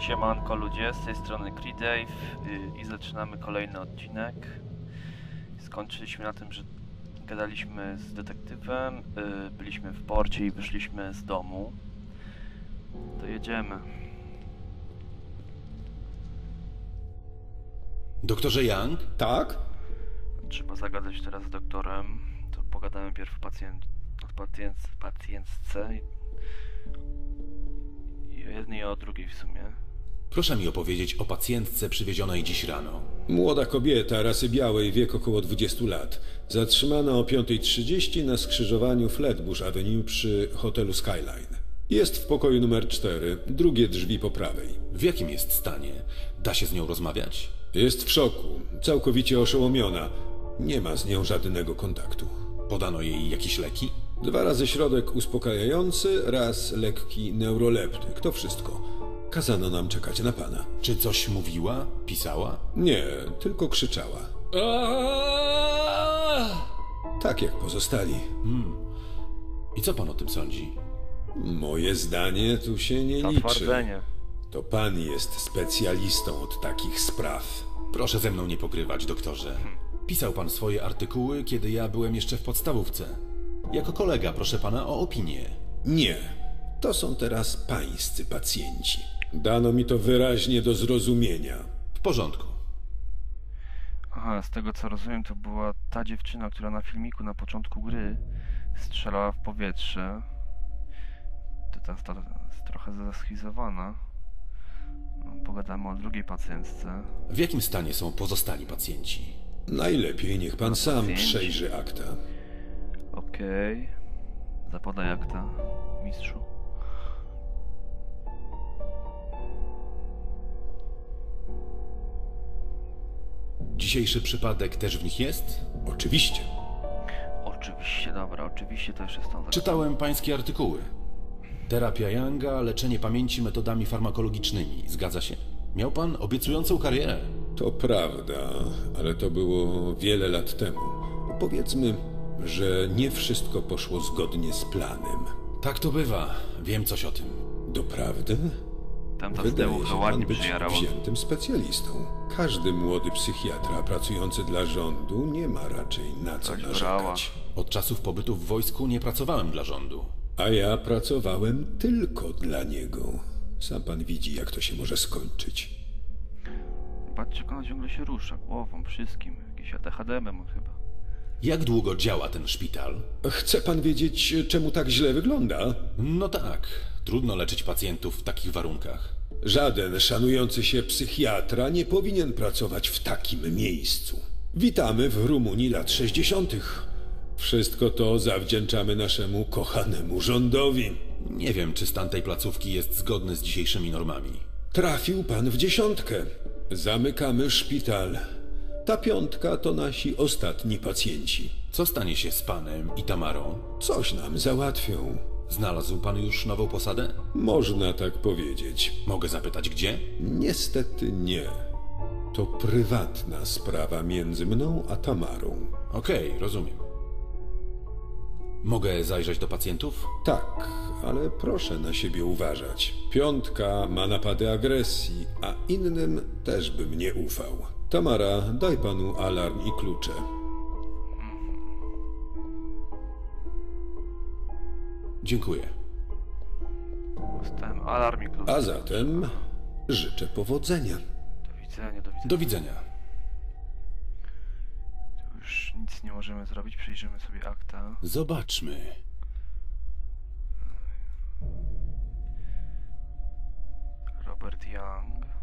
Siemanko ludzie, z tej strony Creedave y, i zaczynamy kolejny odcinek. Skończyliśmy na tym, że gadaliśmy z detektywem, y, byliśmy w porcie i wyszliśmy z domu. To jedziemy. Doktorze Young? Tak? Trzeba zagadać teraz z doktorem. To pogadamy pierw pacjent, pacjent, pacjentce i o jednej i o drugiej w sumie. Proszę mi opowiedzieć o pacjentce przywiezionej dziś rano. Młoda kobieta rasy białej, wiek około 20 lat. Zatrzymana o 5.30 na skrzyżowaniu Flatbush Avenue przy hotelu Skyline. Jest w pokoju numer 4, drugie drzwi po prawej. W jakim jest stanie? Da się z nią rozmawiać? Jest w szoku, całkowicie oszołomiona. Nie ma z nią żadnego kontaktu. Podano jej jakieś leki? Dwa razy środek uspokajający, raz lekki neuroleptyk. To wszystko. Kazano nam czekać na pana. Czy coś mówiła? Pisała? Nie, tylko krzyczała. Tak jak pozostali. I co pan o tym sądzi? Moje zdanie tu się nie liczy. Zatwardzenie. To pan jest specjalistą od takich spraw. Proszę ze mną nie pokrywać, doktorze. Pisał pan swoje artykuły, kiedy ja byłem jeszcze w podstawówce. Jako kolega proszę pana o opinię. Nie, to są teraz pańscy pacjenci. Dano mi to wyraźnie do zrozumienia. W porządku. Aha, z tego co rozumiem, to była ta dziewczyna, która na filmiku na początku gry strzelała w powietrze. To ta, ta, jest trochę zaschizowana. No, pogadamy o drugiej pacjentce. W jakim stanie są pozostali pacjenci? Najlepiej niech pan sam pacjenci. przejrzy akta. Okej. Zapodaj akta, mistrzu. Dzisiejszy przypadek też w nich jest? Oczywiście. Oczywiście, dobra, oczywiście to jeszcze stąd. Czytałem pańskie artykuły. Terapia Younga, leczenie pamięci metodami farmakologicznymi. Zgadza się? Miał pan obiecującą karierę. To prawda, ale to było wiele lat temu. Powiedzmy, że nie wszystko poszło zgodnie z planem. Tak to bywa. Wiem coś o tym. Doprawdy? Tamta z Wydaje się pan ładnie być przyjarała. wziętym specjalistą. Każdy młody psychiatra pracujący dla rządu nie ma raczej na co Coś narzekać. Od czasów pobytu w wojsku nie pracowałem dla rządu. A ja pracowałem tylko dla niego. Sam pan widzi, jak to się może skończyć. Patrzcie, jak ona ciągle się rusza, głową, wszystkim. Jakiś ADHD ma chyba. Jak długo działa ten szpital? Chce pan wiedzieć, czemu tak źle wygląda? No tak, trudno leczyć pacjentów w takich warunkach. Żaden szanujący się psychiatra nie powinien pracować w takim miejscu. Witamy w Rumunii lat 60. Wszystko to zawdzięczamy naszemu kochanemu rządowi. Nie wiem, czy stan tej placówki jest zgodny z dzisiejszymi normami. Trafił pan w dziesiątkę. Zamykamy szpital. Ta piątka to nasi ostatni pacjenci. Co stanie się z panem i Tamarą? Coś nam załatwią. Znalazł pan już nową posadę? Można tak powiedzieć. Mogę zapytać gdzie? Niestety nie. To prywatna sprawa między mną a Tamarą. Okej, rozumiem. Mogę zajrzeć do pacjentów? Tak, ale proszę na siebie uważać. Piątka ma napady agresji, a innym też bym nie ufał. Tamara, daj panu alarm i klucze. Dziękuję. Dostałem alarmik lub... A zatem życzę powodzenia. Do widzenia, do widzenia. Do widzenia. Tu już nic nie możemy zrobić, przejrzymy sobie akta. Zobaczmy. Robert Young.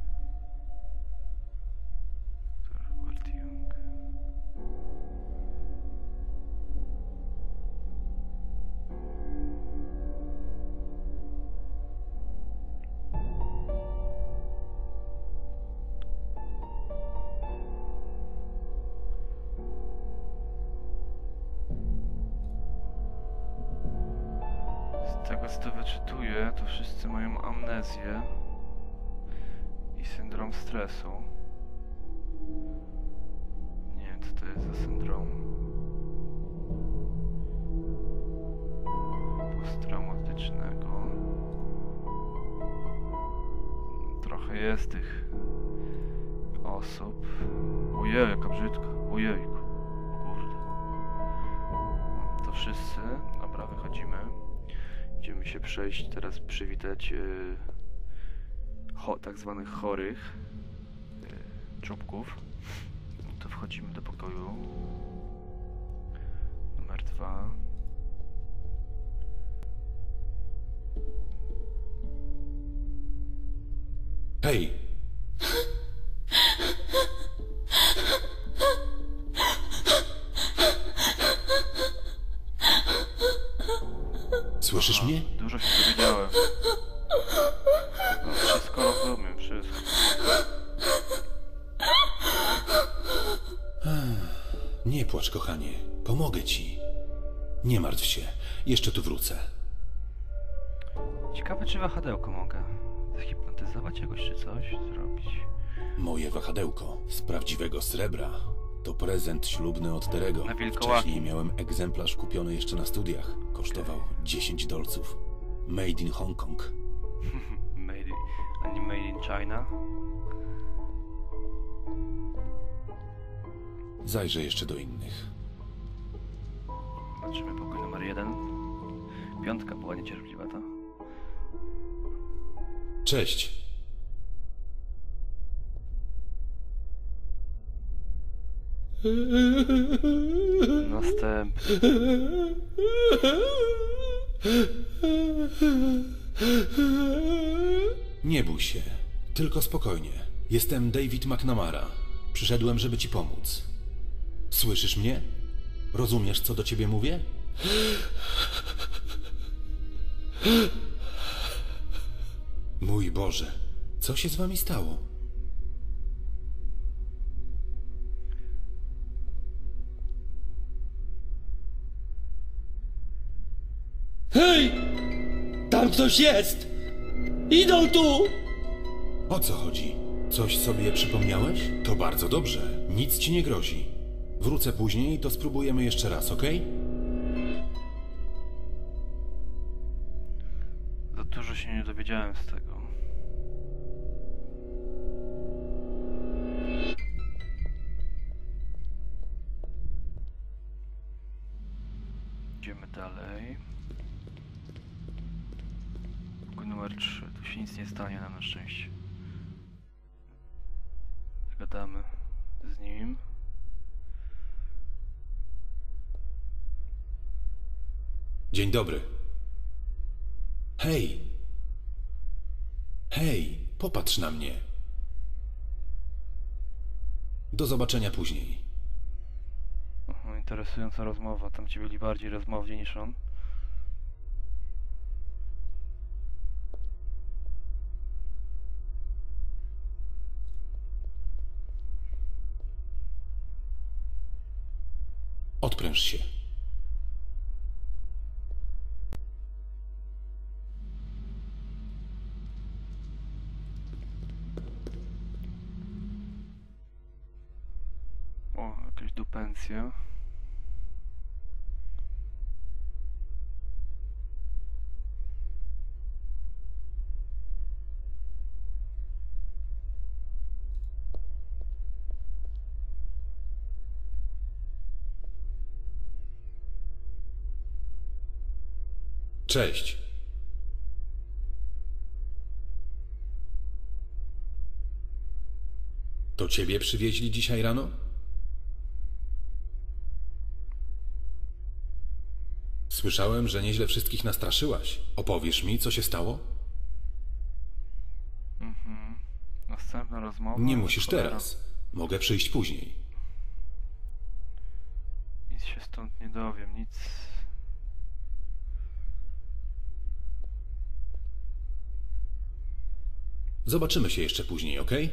Tego co to wyczytuję, to wszyscy mają amnezję i syndrom stresu. Nie wiem, co to jest za syndrom. Posttraumatycznego. Trochę jest tych osób. Ojej, jaka brzydka. Ojejku. Kurde. To wszyscy. Dobra, wychodzimy. Idziemy się przejść, teraz przywitać yy, tak zwanych chorych yy, czubków. To wchodzimy do pokoju. Numer dwa. Hej! Słyszysz mnie? Dużo się dowiedziałem. No, wszystko rozumiem, wszystko. Nie płacz, kochanie. Pomogę ci. Nie martw się. Jeszcze tu wrócę. Ciekawe, czy wahadełko mogę zahipnotyzować jakoś, czy coś zrobić. Moje wahadełko z prawdziwego srebra to prezent ślubny od Terego. Na. Wcześniej miałem egzemplarz kupiony jeszcze na studiach. Kosztował 10 dolców. Made in Hong Kong. Made in, a nie made in China. Zajrzę jeszcze do innych. Zobaczymy pokój numer jeden. Piątka była niecierpliwa, to. Cześć. Następny. Nie bój się. Tylko spokojnie. Jestem David McNamara. Przyszedłem, żeby ci pomóc. Słyszysz mnie? Rozumiesz, co do ciebie mówię? Mój Boże, co się z wami stało? Hej! Tam ktoś jest! Idą tu! O co chodzi? Coś sobie przypomniałeś? To bardzo dobrze. Nic ci nie grozi. Wrócę później i to spróbujemy jeszcze raz, okej? Za dużo się nie dowiedziałem z tego. 3. Tu się nic nie stanie nam na szczęście. Zgadamy z nim. Dzień dobry. Hej! Hej, popatrz na mnie. Do zobaczenia później. Aha, interesująca rozmowa. Tam ci byli bardziej rozmowni niż on. Odpręż się. O, jakieś dupencje. Cześć. To ciebie przywieźli dzisiaj rano? Słyszałem, że nieźle wszystkich nastraszyłaś. Opowiesz mi, co się stało? Mhm. Następna rozmowa. Nie musisz teraz. Mogę przyjść później. Nic się stąd nie dowiem, nic. Zobaczymy się jeszcze później, okej?